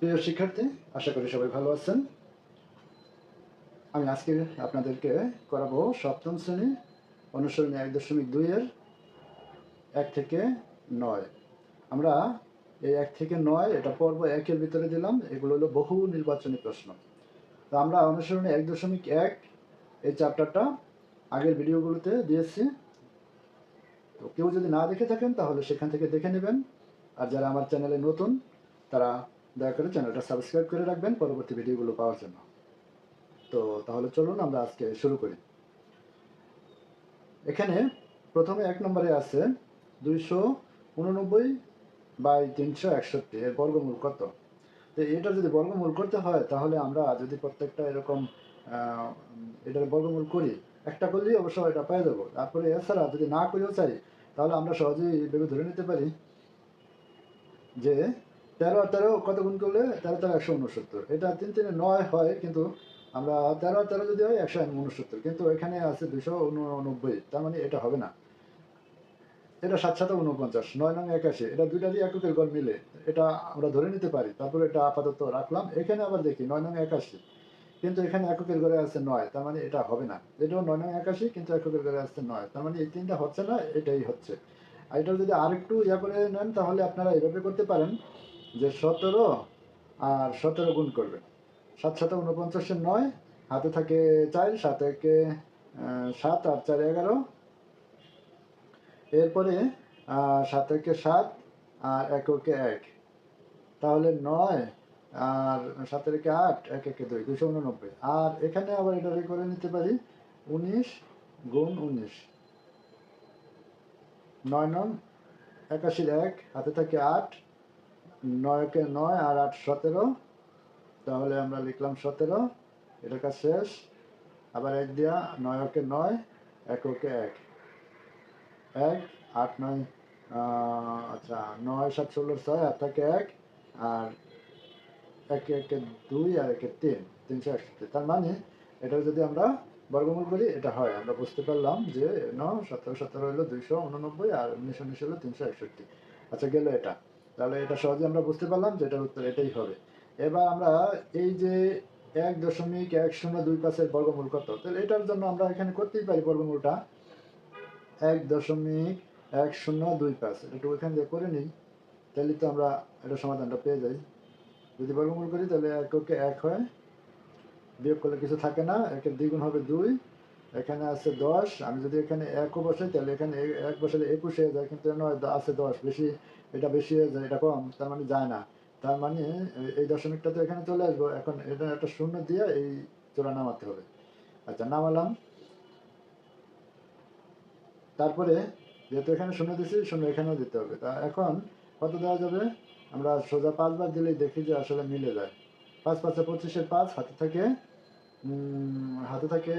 প্রিয় শিক্ষার্থী, আশা করি সবাই ভালো আছেন। আমি আজকে আপনাদেরকে করাবো সপ্তম শ্রেণি অনুসরণী এক দশমিক দুইয়ের এক থেকে নয়। আমরা এই এক থেকে নয়, এটা পর্ব একের ভিতরে দিলাম, এগুলো হলো বহু নির্বাচনী প্রশ্ন। তো আমরা অনুসরণী এক দশমিক এক, এই চ্যাপ্টারটা আগের ভিডিওগুলোতে দিয়েছি। তো কেউ যদি না দেখে থাকেন, তাহলে সেখান থেকে দেখে নেবেন। আর যারা আমার চ্যানেলে নতুন, তারা দয়া করে চ্যানেলটা সাবস্ক্রাইব করে রাখবেন, পরবর্তী ভিডিওগুলো পাওয়ার জন্য। তো তাহলে চলুন আমরা আজকে শুরু করি। এখানে প্রথমে এক নম্বরে আছে দুইশো উননব্বই বাই তিনশো একষট্টি, এর বর্গমূল কত? তো এটা যদি বর্গমূল করতে হয়, তাহলে আমরা যদি প্রত্যেকটা এরকম এটার বর্গমূল করি, একটা করলেই অবশ্য এটা পেয়ে যাব। তারপরে এছাড়া যদি না করেও চাই, তাহলে আমরা সহজেই ভেবে ধরে নিতে পারি যে তেরো তেরো কত গুণ করলে? তেরো তেরো একশো উনসত্তর। এটা তিন, তিনে নয় হয়, কিন্তু আমরা তেরো তেরো যদি হয়, একশো উনসত্তর। কিন্তু এখানে আছে দুশো উননব্বই। তার মানে এটা হবে না। এটা সাত সাথে উনপঞ্চাশ। নয় নং একাশি। এটা দুইটারই এককের গড় মিলে। এটা আমরা ধরে নিতে পারি। তারপরে এটা আপাতত রাখলাম। এখানে আবার দেখি, নয় নং একাশি। কিন্তু এখানে এককের ঘরে আছে নয়। তার মানে এটা হবে না। এটাও নয় নং একাশি, কিন্তু এককের ঘরে আছে নয়। তার মানে এই তিনটা হচ্ছে না, এটাই হচ্ছে। আর এটা যদি আরেকটু ইয়া করে নেন, তাহলে আপনারা এইভাবে করতে পারেন। যে সতেরো আর সতেরো গুণ করবেন সাত সাথে উনপঞ্চাশের নয়, হাতে থাকে চার, সাত একে সাত আর চার এগারো। এরপরে সাত একে সাত আর এককে এক তাহলে নয় আর সাতের একে আট, এক একে দুই দুশো উননব্বই। আর এখানে আবার এটা করে নিতে পারি, উনিশ গুণ উনিশ। নয় নং, একাশির এক, হাতে থাকে আট নয়কে নয় আর আট সতেরো। তাহলে আমরা লিখলাম সতেরো। এটা কাজ শেষ। আবার এক দিয়া নয়কে নয়, এককে এক। এক, আট, নয় আচ্ছা নয়, সাত ষোলোর ছয় আর থাকে এক আর একে একে দুই আর একে তিন, তিনশো একষট্টি। তার মানে এটা যদি আমরা বর্গমূল করি, এটা হয়। আমরা বুঝতে পারলাম যে ন, সতেরো সতেরো হলো দুইশো উননব্বই আর উনিশ উনিশ হলো তিনশো একষট্টি। আচ্ছা গেল এটা। তাহলে এটা সহজে আমরা বুঝতে পারলাম যে এটার উত্তর এটাই হবে। এবার আমরা এই যে এক দশমিক এক শূন্য দুই পাঁচের বর্গমূল কত? তাহলে এটার জন্য আমরা এখানে করতেই পারি বর্গমূলটা। এক দশমিক এক শূন্য দুই পাঁচ, এটা একটু ওইখান দিয়ে করে নিই। তাহলে তো আমরা এটা সমাধানটা পেয়ে যাই। যদি বর্গমূল করি তাহলে এক এককে এক হয়। বিয়োগ করলে কিছু থাকে না, একের দ্বিগুণ হবে দুই। এখানে আছে দশ, আমি যদি এখানে একও বসাই, তাহলে এখানে এক বসালে একুশ হয়ে যায়, কিন্তু নয় আছে দশ, বেশি, এটা বেশি হয়ে যায়, এটা কম, তার মানে যায় না। তার মানে এই- দশমিকটা তো এখানে চলে আসব, এখন এটা একটা শূন্য দিয়ে এই চোরা নামাতে হবে। আচ্ছা নামালাম। তারপরে, যেহেতু এখানে শূন্য দিছি, শূন্য এখানেও দিতে হবে। তা এখন, কত দেওয়া যাবে? আমরা সোজা পাঁচবার দিলেই দেখি যে আসলে মিলে যায়। পাঁচ, পাঁচে পঁচিশের পাঁচ, হাতে থাকে হাতে থাকে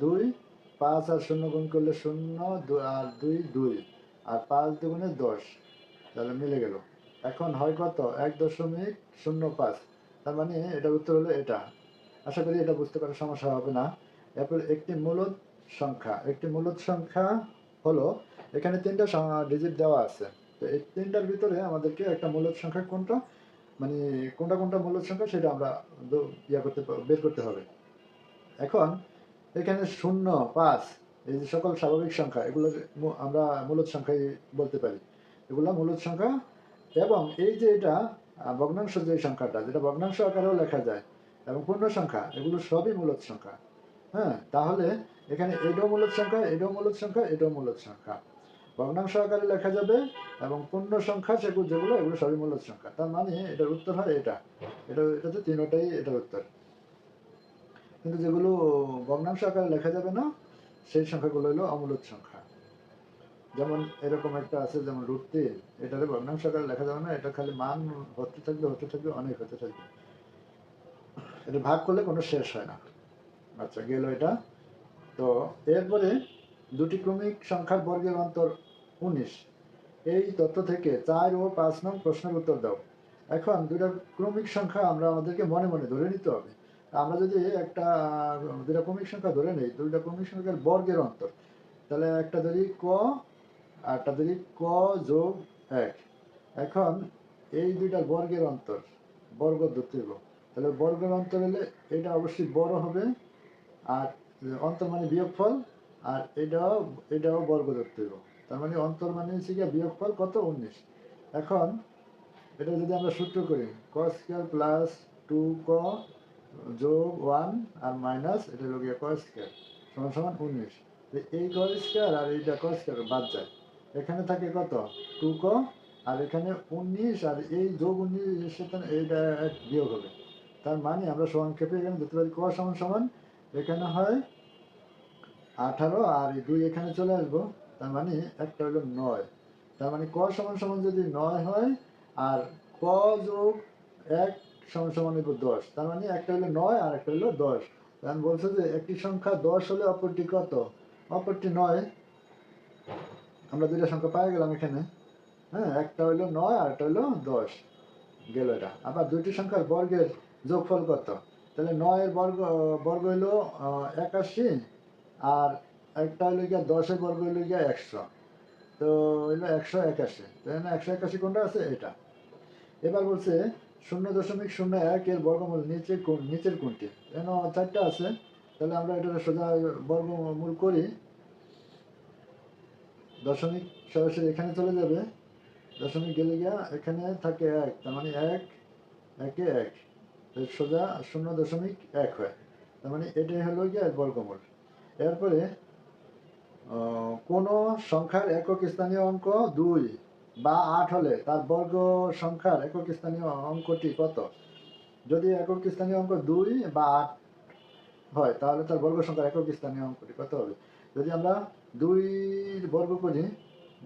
দুই, পাঁচ আর শূন্য গুণ করলে শূন্য আর দুই দুই। আর পাঁচ দুগুণে দশ। তাহলে মিলে গেল। এখন হয় কত? এক দশমিক শূন্য পাঁচ। তার মানে এটা উত্তর হলো এটা। আশা করি এটা বুঝতে পারার সমস্যা হবে না। এরপর একটি মূলদ সংখ্যা। একটি মূলদ সংখ্যা হলো, এখানে তিনটা ডিজিট দেওয়া আছে। তো এই তিনটার ভিতরে আমাদেরকে একটা মূলদ সংখ্যা কোনটা? মানে কোনটা কোনটা মূলদ সংখ্যা সেটা আমরা ইয়া করতে বের করতে হবে। এখন এখানে শূন্য, পাঁচ, এই যে সকল স্বাভাবিক সংখ্যা এগুলো আমরা মূলদ সংখ্যাই বলতে পারি। এগুলো মূলদ সংখ্যা এবং এই যে এটা ভগ্নাংশ যে সংখ্যাটা, যেটা ভগ্নাংশ আকারেও লেখা যায়, এবং পূর্ণ সংখ্যা, এগুলো সবই মূলদ সংখ্যা। হ্যাঁ তাহলে এখানে এটাও মূলদ সংখ্যা, এটাও মূলদ সংখ্যা, এটাও মূলদ সংখ্যা। ভগ্নাংশ আকারে লেখা যাবে এবং পূর্ণ সংখ্যা সেগুলো যেগুলো, এগুলো সবই মূলদ সংখ্যা। তার মানে এটার উত্তর হয় এটা। এটা, এটাতে তিনোটাই এটার উত্তর। কিন্তু যেগুলো ভগ্নাংশ আকারে লেখা যাবে না, সেই সংখ্যাগুলো হলো অমূলদ সংখ্যা। যেমন এরকম একটা আছে, যেমন রুট তিন, এটাতে ভগ্নাংশ আকারে লেখা যাবে না, এটা খালি মান হতে থাকবে হতে থাকবে, অনেক হতে থাকবে। এটা ভাগ করলে কোনো শেষ হয় না। আচ্ছা গেল এটা। তো এরপরে দুটি ক্রমিক সংখ্যার বর্গের অন্তর উনিশ। এই তথ্য থেকে চার ও পাঁচ নং প্রশ্নের উত্তর দাও। এখন দুটা ক্রমিক সংখ্যা আমরা আমাদেরকে মনে মনে ধরে নিতে হবে। আমরা যদি একটা আহ, দুটা ক্রমিক সংখ্যা ধরে নিই দুইটা ক্রমিক সংখ্যার বর্গের অন্তর তাহলে একটা ধরি ক আর একটা ধরি ক যোগ এক। এখন এই দুইটার বর্গের অন্তর বর্গ ধরতে তাহলে বর্গের অন্তর হলে এটা অবশ্যই বড় হবে আর অন্তর মানে বিয়োগফল আর এটাও এটাও বর্গ ধরতে তার মানে অন্তর মানে হচ্ছে গিয়ে বিয়োগফল কত উনিশ। এখন এটা যদি আমরা সূত্র করি ক স্কোয়ার প্লাস টু ক যোগ ওয়ান আর মাইনাস, এটা হলো গিয়ে ক স্কোয়ার, সমান সমান উনিশ। এই ক স্কোয়ার আর এইটা ক স্কোয়ার বাদ যায়। এখানে থাকে কত? টু ক, আর এখানে উনিশ, আর এই যোগ উনিশ সাথে এইটা বিয়োগ হবে। তার মানে আমরা সংক্ষেপে এখানে দেখতে পারি ক সমান সমান, এখানে হয় আঠারো, আর দুই এখানে চলে আসব। তার মানে একটা হলো নয়। তার মানে ক সমান সমান যদি নয় হয়, আর ক যোগ এক সমান সমান হইব দশ। তার মানে একটা হলো নয় আর একটা হলো দশ। কারণ বলছে যে একটি সংখ্যা দশ হলে অপরটি কত? অপরটি নয়। আমরা দুইটা সংখ্যা পাই গেলাম এখানে। হ্যাঁ একটা হইল নয় আর একটা হইল দশ। গেল এটা। আবার দুইটি সংখ্যার বর্গের যোগফল কত? তাহলে নয়ের বর্গ বর্গ হইল একাশি আর একটা হইল গিয়া দশের বর্গ হইল গিয়া একশো। তো হইল একশো একাশি। তাই না একশো একাশি কোনটা আছে? এটা। এবার বলছে শূন্য দশমিক শূন্য এক এর বর্গমূল নিচে নিচের কোনটি কেন চারটা আছে, তাহলে আমরা এটা সোজা বর্গমূল করি। দশমিক সরাসরি এখানে চলে যাবে। দশমিক গেলে গিয়া এখানে থাকে এক, তার মানে এক, একে এক। সোজা শূন্য দশমিক এক হয়। তার মানে এটাই হলো গিয়া বর্গমূল। এরপরে কোন সংখ্যার একক স্থানীয় অঙ্ক দুই। বা আট হলে তার বর্গ সংখ্যার একক স্থানীয় অঙ্কটি কত? যদি একক স্থানীয় অঙ্ক দুই বা আট হয়, তাহলে তার বর্গ সংখ্যার একক স্থানীয় অঙ্কটি কত হবে? যদি আমরা দুইয়ের বর্গ করি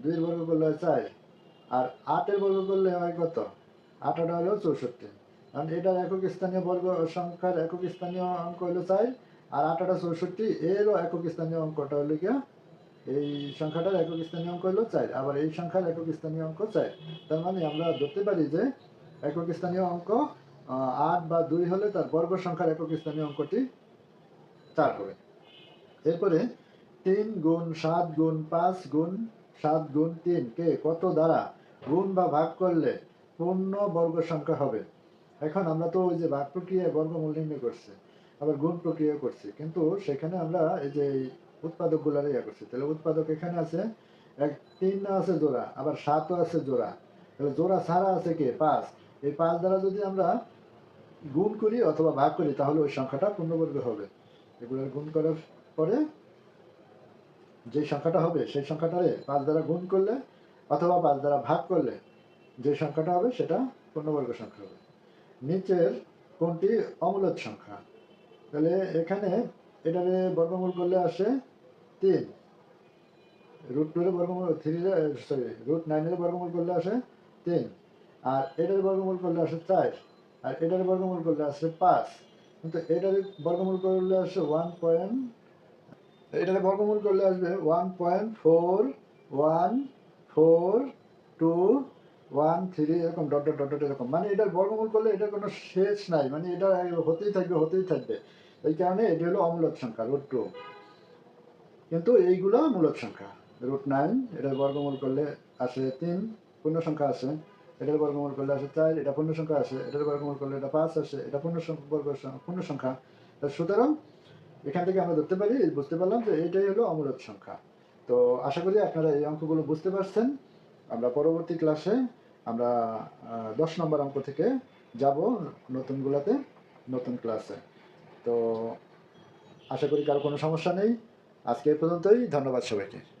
দুইয়ের বর্গ করলে হয় চার, আর আটের বর্গ করলে হয় কত? আট আট হলো চৌষট্টি। কারণ এটার একক স্থানীয় বর্গ সংখ্যার একক স্থানীয় অঙ্ক হলো চার, আর আট আটা চৌষট্টি, এরও একক স্থানীয় অঙ্কটা হলো গিয়া এই সংখ্যাটার একক স্থানীয় অঙ্ক হলো চার। আবার এই সংখ্যার একক স্থানীয় অঙ্ক চার। তার মানে আমরা ধরতে পারি যে একক স্থানীয় অঙ্ক আট বা দুই হলে তার বর্গ সংখ্যার একক স্থানীয় অঙ্কটি চার হবে। এরপরে তিন গুণ সাত গুণ পাঁচ গুণ সাত গুণ তিন, কে, কত দ্বারা গুণ বা ভাগ করলে পূর্ণ বর্গ সংখ্যা হবে? এখন আমরা তো ওই যে ভাগ প্রক্রিয়ায় বর্গমূল নির্ণয় করছি, আবার গুণ প্রক্রিয়া করছি। কিন্তু সেখানে আমরা এই যে উৎপাদকগুলার ইয়া করছি। তাহলে উৎপাদক এখানে আছে, এক তিন আছে জোড়া, আবার সাতও আছে জোড়া। তাহলে জোড়া ছাড়া আছে কে? পাঁচ। এই পাঁচ দ্বারা যদি আমরা গুণ করি অথবা ভাগ করি, তাহলে ওই সংখ্যাটা পূর্ণবর্গ হবে। এগুলোর গুণ করার পরে যে সংখ্যাটা হবে, সেই সংখ্যাটারে পাঁচ দ্বারা গুণ করলে অথবা পাঁচ দ্বারা ভাগ করলে যে সংখ্যাটা হবে, সেটা পূর্ণবর্গ সংখ্যা হবে। নিচের কোনটি? অমূলদ সংখ্যা। তাহলে এখানে এটারে বর্গমূল করলে আসে তিন রুট টুরে বর্গমূল থ্রি সরি রুট নাইনের বর্গমূল করলে আসে তিন, আর এটার বর্গমূল করলে আসে চার, আর এটার বর্গমূল করলে আসে পাঁচ। কিন্তু এটার বর্গমূল করলে আসে ওয়ান পয়েন্ট এটার বর্গমূল করলে আসবে one point four one four two one three এরকম ডট ডট ডট এরকম। মানে এটার বর্গমূল করলে এটার কোনো শেষ নাই মানে এটা হতেই থাকবে হতেই থাকবে। এই কারণে এটি হলো অমূলক সংখ্যা রুট টু কিন্তু এইগুলো মূলক সংখ্যা। রুট নাইন, এটার বর্গমূল করলে আসে তিন, পূর্ণ সংখ্যা আসে এটার বর্গমূল করলে আসে চার, এটা পূর্ণ সংখ্যা আসে এটার বর্গমূল করলে এটা পাঁচ আসে এটা পূর্ণ বর্গ পূর্ণ সংখ্যা। সুতরাং এখান থেকে আমরা ধরতে পারি, বুঝতে পারলাম যে এইটাই হলো অমূলক সংখ্যা। তো আশা করি আপনারা এই অঙ্কগুলো বুঝতে পারছেন। আমরা পরবর্তী ক্লাসে আমরা দশ নম্বর অঙ্ক থেকে যাব নতুনগুলোতে, নতুন ক্লাসে। তো আশা করি কারও কোনো সমস্যা নেই। আজকে পর্যন্তই ধন্যবাদ সবাইকে।